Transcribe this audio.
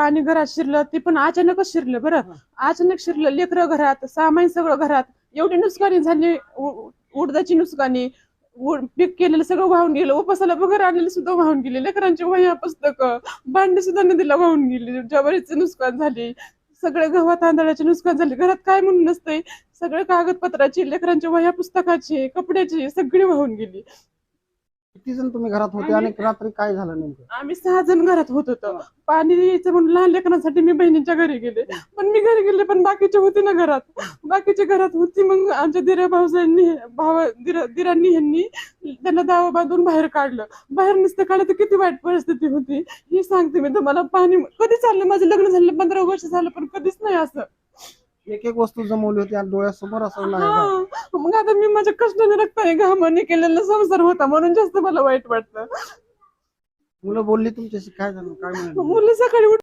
पाणी घरात शिरलं ते पण अचानकच शिरलं बरं. अचानक शिरलं लेकरं घरात सामान सगळं घरात. एवढी नुकसानी झाली उडदाची नुकसानी पीक केलेलं सगळं वाहून गेलं उपासाला वगैरे आणलेलं सुद्धा वाहून गेले लेकरांची वह्या पुस्तकं भांडी सुद्धा नदीला वाहून गेली ज्वारीचं नुकसान झाली सगळे गव्हा तांदळाचे नुकसान झाले घरात काय म्हणून नसतंय. सगळे कागदपत्राची लेकरांच्या वह्या पुस्तकाची कपड्याची सगळी वाहून गेली. किती जण तुम्ही घरात होते आणि रात्री काय झालं नेमकं? आम्ही सहा जण घरात होत होतो. पाणी यायचं म्हणून लहान लेकरांसाठी मी बहिणीच्या घरी गेले. पण मी घरी गेले पण बाकीचे होते ना घरात. बाकीचे घरात होती मग आमच्या दिरा भाऊजांनी भावा दिरा दिरांनी ह्यांनी त्यांना दावा बांधून बाहेर काढलं. बाहेर नुसतं काढलं तर किती वाईट परिस्थिती होती. ही सांगते मी तुम्हाला. पाणी कधी चाललं? माझं लग्न झालं पंधरा वर्ष झालं पण कधीच नाही असं. एक एक वस्तू जमवली होती आणि डोळ्यासमोर असं नाही का? हा. मग आता मी माझ्या कष्टाने रक्ताने घामाने केलेला संसार होता म्हणून जास्त मला वाईट वाटतं मुलं बोलली तुमच्याशी काय झालं काय म्हणाली मुलं सकाळी उठ